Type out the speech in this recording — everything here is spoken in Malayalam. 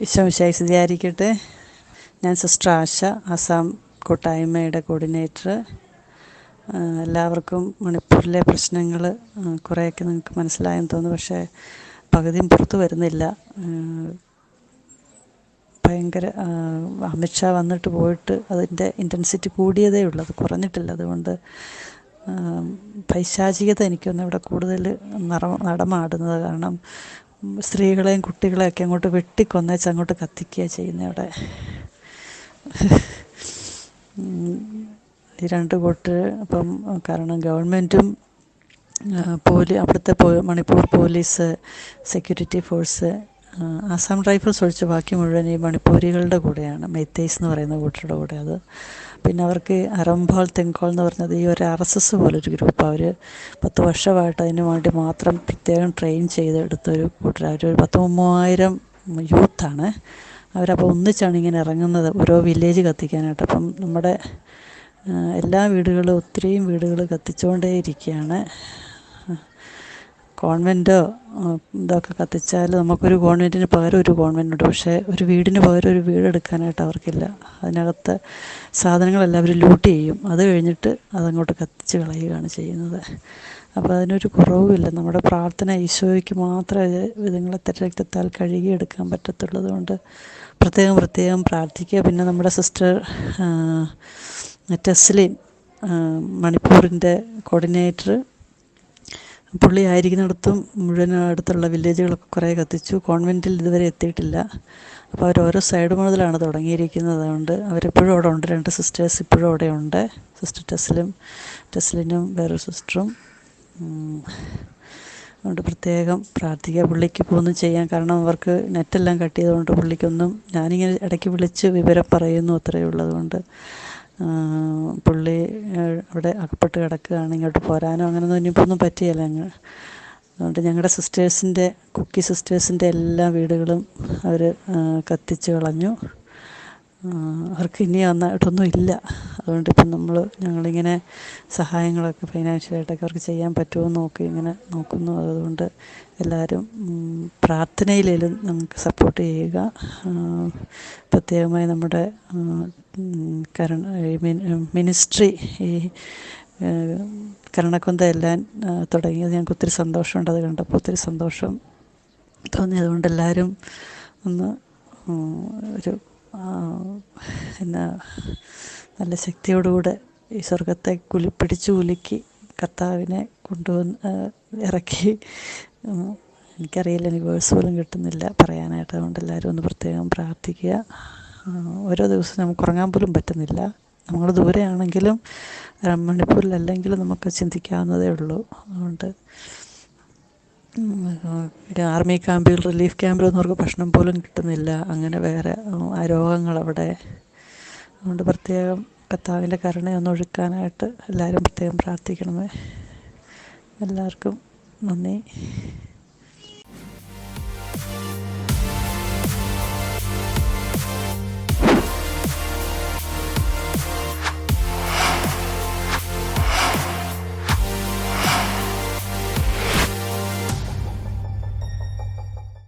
വിശ്വവിശായി സ്ഥിതിയായിരിക്കട്ടെ ഞാൻ സിസ്റ്റർ ആശ അസാം കൂട്ടായ്മയുടെ കോർഡിനേറ്റർ എല്ലാവർക്കും മണിപ്പൂരിലെ പ്രശ്നങ്ങൾ കുറേയൊക്കെ നിങ്ങൾക്ക് മനസ്സിലായെന്ന് തോന്നുന്നു. പക്ഷേ പകുതിയും പുറത്തു വരുന്നില്ല. ഭയങ്കര അമിത്ഷാ വന്നിട്ട് പോയിട്ട് അതിന്റെ ഇന്റൻസിറ്റി കൂടിയതേ ഉള്ളൂ. അത് കുറഞ്ഞിട്ടില്ല. അതുകൊണ്ട് പൈശാചികത എനിക്കൊന്നും ഇവിടെ കൂടുതൽ നടമാടുന്നത് കാരണം സ്ത്രീകളെയും കുട്ടികളെയൊക്കെ അങ്ങോട്ട് വെട്ടിക്കൊന്നേച്ച് അങ്ങോട്ട് കത്തിക്കുക ചെയ്യുന്നത് അവിടെ. ഈ രണ്ട് കൂട്ട് ഇപ്പം കാരണം ഗവൺമെന്റും പോലീ അവിടുത്തെ Manipur police security force Assam rifles ഒഴിച്ച് ബാക്കി മുഴുവൻ ഈ മണിപ്പൂരികളുടെ കൂടെയാണ്. മെയ്ത്തേസ് എന്ന് പറയുന്ന കൂട്ടരുടെ കൂടെ അത്. പിന്നെ അവർക്ക് അറംബോൾ തെങ്കോൾ എന്ന് പറഞ്ഞത് ഈ ഒരു ആർ എസ് എസ് പോലൊരു ഗ്രൂപ്പ്. അവർ പത്ത് വർഷമായിട്ട് അതിന് വേണ്ടി മാത്രം പ്രത്യേകം ട്രെയിൻ ചെയ്തെടുത്തൊരു കൂട്ടർ അവർ ഒരു പത്ത് മൂവായിരം യൂത്താണ്. അവരപ്പോൾ ഒന്നിച്ചാണ് ഇങ്ങനെ ഇറങ്ങുന്നത് ഓരോ വില്ലേജ് കത്തിക്കാനായിട്ട്. അപ്പം നമ്മുടെ എല്ലാ വീടുകളും ഒത്തിരിയും വീടുകൾ കത്തിച്ചുകൊണ്ടേ ഇരിക്കുകയാണ് കോൺവെന്റോ ഇതൊക്കെ കത്തിച്ചാൽ നമുക്കൊരു കോൺവെന്റിന് പകരം ഒരു കോൺവെന്റ് ഉണ്ട് പക്ഷേ ഒരു വീടിന് പകരം ഒരു വീട് എടുക്കാനായിട്ട് അവർക്കില്ല. അതിനകത്ത് സാധനങ്ങളെല്ലാം അവർ ലൂട്ട് ചെയ്യും. അത് കഴിഞ്ഞിട്ട് അതങ്ങോട്ട് കത്തിച്ച് കളയുകയാണ് ചെയ്യുന്നത്. അപ്പോൾ അതിനൊരു കുറവുമില്ല. നമ്മുടെ പ്രാർത്ഥന ഈശോയ്ക്ക് മാത്രമേ ഇതുങ്ങളെ തിരക്തത്താൽ കഴുകിയെടുക്കാൻ പറ്റത്തുള്ളത് കൊണ്ട് പ്രത്യേകം പ്രത്യേകം പ്രാർത്ഥിക്കുക. പിന്നെ നമ്മുടെ സിസ്റ്റർ ടെസ്ലിൻ മണിപ്പൂരിന്റെ കോർഡിനേറ്റർ പുള്ളി ആയിരിക്കുന്നിടത്തും മുഴുവൻ അടുത്തുള്ള വില്ലേജുകളൊക്കെ കുറേ കത്തിച്ചു. കോൺവെന്റിൽ ഇതുവരെ എത്തിയിട്ടില്ല. അപ്പോൾ അവർ ഓരോ സൈഡ് മുതലാണ് തുടങ്ങിയിരിക്കുന്നത്. അതുകൊണ്ട് അവരെപ്പോഴും അവിടെ ഉണ്ട്. രണ്ട് സിസ്റ്റേഴ്സ് ഇപ്പോഴും അവിടെ ഉണ്ട്. സിസ്റ്റർ ടെസ്ലിനും ടെസ്ലിനും വേറൊരു സിസ്റ്ററും. അതുകൊണ്ട് പ്രത്യേകം പ്രാർത്ഥിക്കുക. പുള്ളിക്ക് ഒന്നും ചെയ്യാൻ കാരണം അവർക്ക് നെറ്റെല്ലാം കട്ട് ചെയ്തുകൊണ്ട് പുള്ളിക്കൊന്നും ഞാനിങ്ങനെ ഇടയ്ക്ക് വിളിച്ച് വിവരം പറയുന്നു അത്രയേ ഉള്ളതുകൊണ്ട്. പുള്ളി അവിടെ അകപ്പെട്ട് കിടക്കുകയാണ് ഇങ്ങോട്ട് പോരാനോ അങ്ങനെയൊന്നും ഇനിയിപ്പോൾ ഒന്നും പറ്റിയല്ല ഞങ്ങൾ അതുകൊണ്ട് ഞങ്ങളുടെ സിസ്റ്റേഴ്സിന്റെ കുക്കി സിസ്റ്റേഴ്സിന്റെ എല്ലാ വീടുകളും അവർ കത്തിച്ച് കളഞ്ഞു. അവർക്ക് ഇനി നന്നായിട്ടൊന്നും ഇല്ല. അതുകൊണ്ട് ഇപ്പം നമ്മൾ ഞങ്ങളിങ്ങനെ സഹായങ്ങളൊക്കെ ഫൈനാൻഷ്യലായിട്ടൊക്കെ അവർക്ക് ചെയ്യാൻ പറ്റുമോ എന്ന് നോക്കി ഇങ്ങനെ നോക്കുന്നു. അതുകൊണ്ട് എല്ലാവരും പ്രാർത്ഥനയിലും നമുക്ക് സപ്പോർട്ട് ചെയ്യുക. പ്രത്യേകമായി നമ്മുടെ കരണ മിനിസ്ട്രി ഈ കരണക്കൊന്ത എല്ലാം തുടങ്ങിയത് ഞങ്ങൾക്ക് ഒത്തിരി സന്തോഷമുണ്ട്. അത് കണ്ടപ്പോൾ ഒത്തിരി സന്തോഷം തോന്നി അതുകൊണ്ട് എല്ലാവരും ഒന്ന് ഒരു എന്നാ നല്ല ശക്തിയോടുകൂടെ ഈ സ്വർഗത്തെ കുലി പിടിച്ചു കുലുക്കി കർത്താവിനെ കൊണ്ടുവന്ന് ഇറക്കി. എനിക്കറിയില്ല എനിക്ക് വേഴ്സ് പോലും കിട്ടുന്നില്ല പറയാനായിട്ട്. അതുകൊണ്ട് എല്ലാവരും ഒന്ന് പ്രത്യേകം പ്രാർത്ഥിക്കുക. ഓരോ ദിവസവും നമുക്ക് ഉറങ്ങാൻ പോലും പറ്റുന്നില്ല. നമ്മൾ ദൂരെയാണെങ്കിലും മണിപ്പൂരിലല്ലെങ്കിലും നമുക്ക് ചിന്തിക്കാവുന്നതേ ഉള്ളൂ. അതുകൊണ്ട് ആർമി ക്യാമ്പിൽ റിലീഫ് ക്യാമ്പിൽ അവർക്ക് ഭക്ഷണം പോലും കിട്ടുന്നില്ല. അങ്ങനെ വേറെ ആ രോഗങ്ങളവിടെ അതുകൊണ്ട് പ്രത്യേകം കർത്താവിന്റെ കരുണയൊന്ന് ഒഴുക്കാനായിട്ട് എല്ലാവരും പ്രത്യേകം പ്രാർത്ഥിക്കണമേ. എല്ലാവർക്കും നന്ദി.